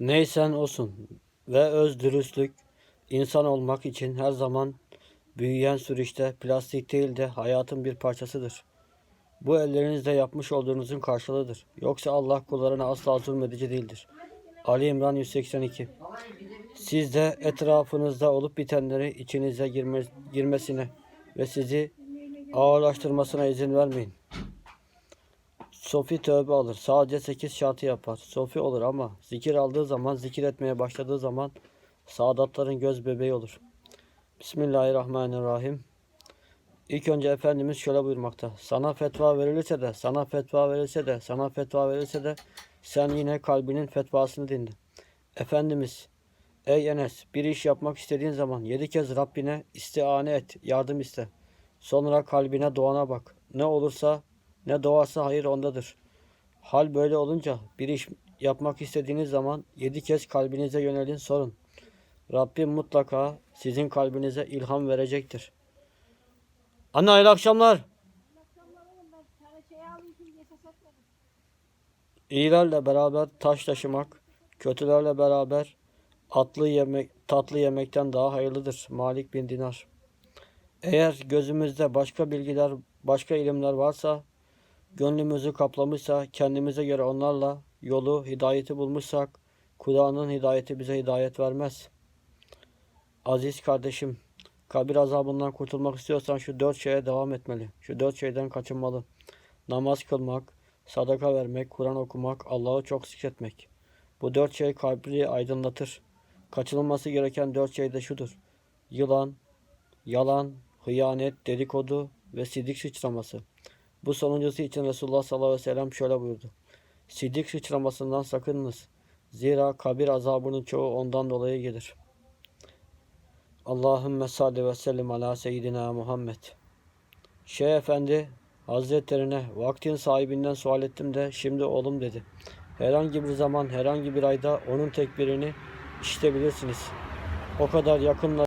Neysen olsun ve öz dürüstlük insan olmak için her zaman büyüyen süreçte plastik değil de hayatın bir parçasıdır. Bu ellerinizle yapmış olduğunuzun karşılığıdır. Yoksa Allah kullarına asla zulmedici değildir. Ali İmran 182 Siz de etrafınızda olup bitenleri içinize girme, girmesine ve sizi ağırlaştırmasına izin vermeyin. Sofi tövbe alır. Sadece 8 şartı yapar. Sofi olur ama zikir aldığı zaman, zikir etmeye başladığı zaman saadatların göz bebeği olur. Bismillahirrahmanirrahim. İlk önce Efendimiz şöyle buyurmakta. Sana fetva verilirse de, sana fetva verilse de, sana fetva verilse de sen yine kalbinin fetvasını dinle. Efendimiz, ey Enes bir iş yapmak istediğin zaman yedi kez Rabbine istiane et, yardım iste. Sonra kalbine doğana bak. Ne olursa ne doğarsa hayır ondadır. Hal böyle olunca bir iş yapmak istediğiniz zaman yedi kez kalbinize yönelin sorun. Rabbim mutlaka sizin kalbinize ilham verecektir. Anne hayırlı akşamlar. İyilerle beraber taş taşımak, kötülerle beraber atlı yemek, tatlı yemekten daha hayırlıdır. Malik bin Dinar. Eğer gözümüzde başka bilgiler, başka ilimler varsa, gönlümüzü kaplamışsa, kendimize göre onlarla yolu, hidayeti bulmuşsak, Kur'an'ın hidayeti bize hidayet vermez. Aziz kardeşim, kabir azabından kurtulmak istiyorsan şu dört şeye devam etmeli. Şu dört şeyden kaçınmalı. Namaz kılmak, sadaka vermek, Kur'an okumak, Allah'ı çok zikretmek. Bu dört şey kalbi aydınlatır. Kaçınılması gereken dört şey de şudur. Yılan, yalan, hıyanet, dedikodu ve sidik sıçraması. Bu sonuncusu için Resulullah sallallahu aleyhi ve sellem şöyle buyurdu. Sidik sıçramasından sakınınız. Zira kabir azabının çoğu ondan dolayı gelir. Allahümme salli ve sellim ala seyyidina Muhammed. Şeyh Efendi Hazretlerine vaktin sahibinden sual ettim de şimdi oğlum dedi. Herhangi bir zaman, herhangi bir ayda onun tekbirini işitebilirsiniz. O kadar yakınla